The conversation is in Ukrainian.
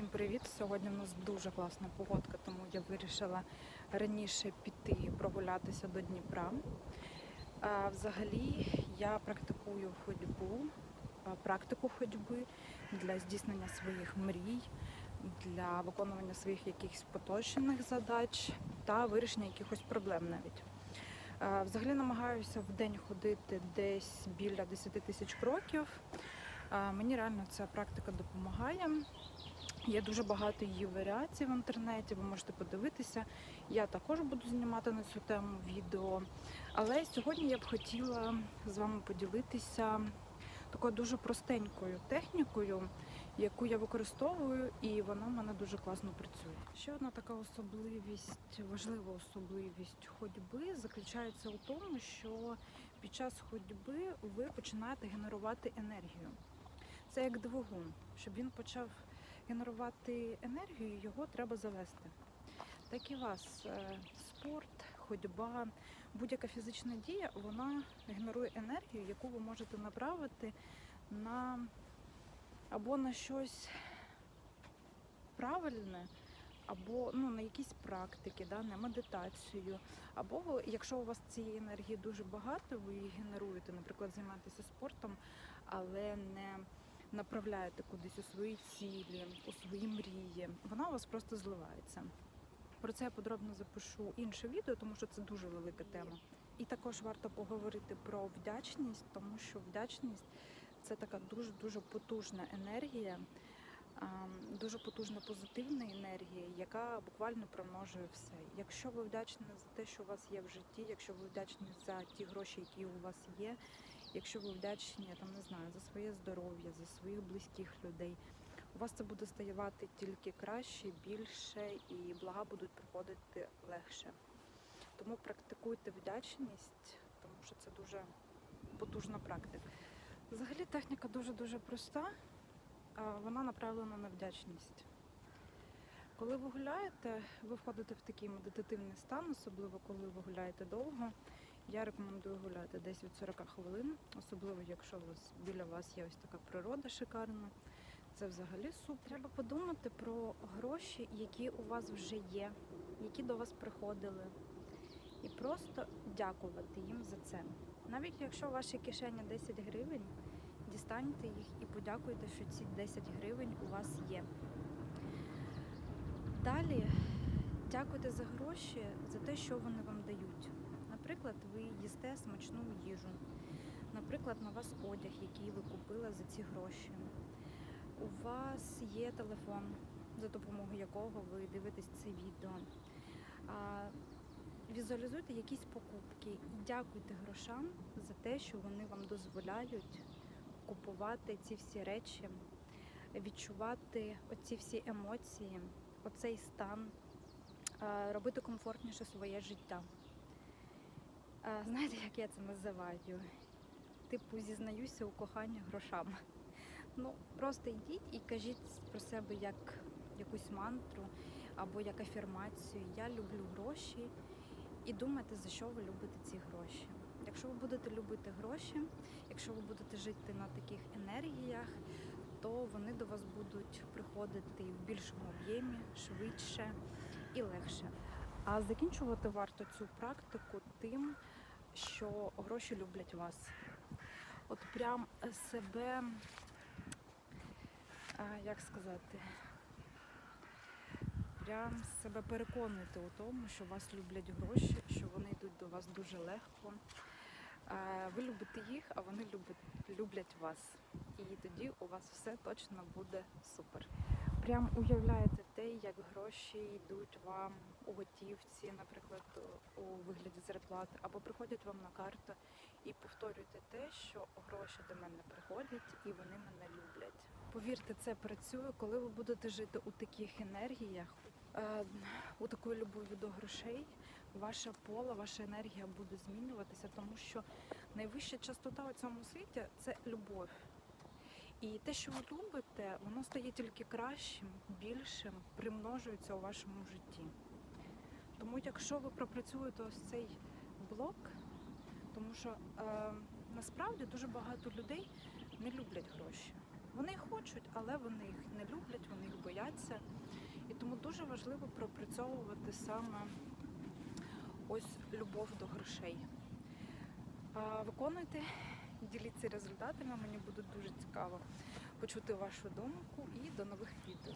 Всім привіт! Сьогодні в нас дуже класна погодка, тому я вирішила раніше піти прогулятися до Дніпра. А, взагалі я практикую ходьбу, практику ходьби для здійснення своїх мрій, для виконування своїх якихось поточних задач та вирішення якихось проблем навіть. А, Взагалі намагаюся в день ходити десь біля 10 тисяч кроків. А, Мені реально ця практика допомагає. Є дуже багато її варіацій в інтернеті, ви можете подивитися. Я також буду знімати на цю тему відео. Але сьогодні я б хотіла з вами поділитися такою дуже простенькою технікою, яку я використовую, і вона в мене дуже класно працює. Ще одна така особливість, важлива особливість ходьби заключається у тому, що під час ходьби ви починаєте генерувати енергію. Це як двигун, щоб він почав генерувати енергію, його треба завести. Так і вас е, спорт, ходьба, будь-яка фізична дія, вона генерує енергію, яку ви можете направити на або на щось правильне, або ну, на якісь практики, да, на медитацію. Або якщо у вас цієї енергії дуже багато, ви її генеруєте, наприклад, займаєтеся спортом, але не направляєте кудись у свої цілі, у свої мрії, вона у вас просто зливається. Про це я подробно запишу інше відео, тому що це дуже велика тема. І також варто поговорити про вдячність, тому що вдячність це така дуже дуже потужна енергія, дуже потужна позитивна енергія, яка буквально примножує все. Якщо ви вдячні за те, що у вас є в житті, якщо ви вдячні за ті гроші, які у вас є, якщо ви вдячні там не знаю за своє здоров'я, за своїх близьких людей. У вас це буде ставати тільки краще, більше і блага будуть приходити легше. Тому практикуйте вдячність, тому що це дуже потужна практика. Взагалі техніка дуже-дуже проста, вона направлена на вдячність. Коли ви гуляєте, ви входите в такий медитативний стан, особливо коли ви гуляєте довго. Я рекомендую гуляти десь від 40 хвилин, особливо якщо біля вас є ось така природа шикарна. Це взагалі супер. Треба подумати про гроші, які у вас вже є, які до вас приходили. І просто дякувати їм за це. Навіть якщо в вашій кишені 10 гривень, дістаньте їх і подякуйте, що ці 10 гривень у вас є. Далі дякуйте за гроші, за те, що вони вам дають. Наприклад, ви їсте смачну їжу. Наприклад, на вас одяг, який ви купили за ці гроші. У вас є телефон, за допомогою якого ви дивитесь це відео. Візуалізуйте якісь покупки і дякуйте грошам за те, що вони вам дозволяють купувати ці всі речі, відчувати оці всі емоції, оцей стан, робити комфортніше своє життя. Знаєте, як я це називаю? Типу, зізнаюся у коханні грошам. Ну, просто йдіть і кажіть про себе як якусь мантру або як афірмацію. Я люблю гроші і думайте, за що ви любите ці гроші. Якщо ви будете любити гроші, якщо ви будете жити на таких енергіях, то вони до вас будуть приходити в більшому об'ємі, швидше і легше. А закінчувати варто цю практику тим, що гроші люблять вас. От прям себе як сказати, прям себе переконуйте у тому, що вас люблять гроші, що вони йдуть до вас дуже легко. Ви любите їх, а вони люблять, вас. І тоді у вас все точно буде супер. Прям уявляєте те, як гроші йдуть вам у готівці, наприклад, у вигляді зарплати, або приходять вам на карту і повторюйте те, що гроші до мене приходять і вони мене люблять. Повірте, це працює, коли ви будете жити у таких енергіях, е, у такої любові до грошей. Ваша поле, ваша енергія буде змінюватися, тому що найвища частота у цьому світі це любов. І те, що ви любите, воно стає тільки кращим, більшим, примножується у вашому житті. Тому якщо ви пропрацюєте ось цей блок, тому що е, насправді дуже багато людей не люблять гроші. Вони хочуть, але вони їх не люблять, вони їх бояться. І тому дуже важливо пропрацьовувати саме ось любов до грошей. А, Виконуйте, діліться результатами. Мені буде дуже цікаво почути вашу думку і до нових відео.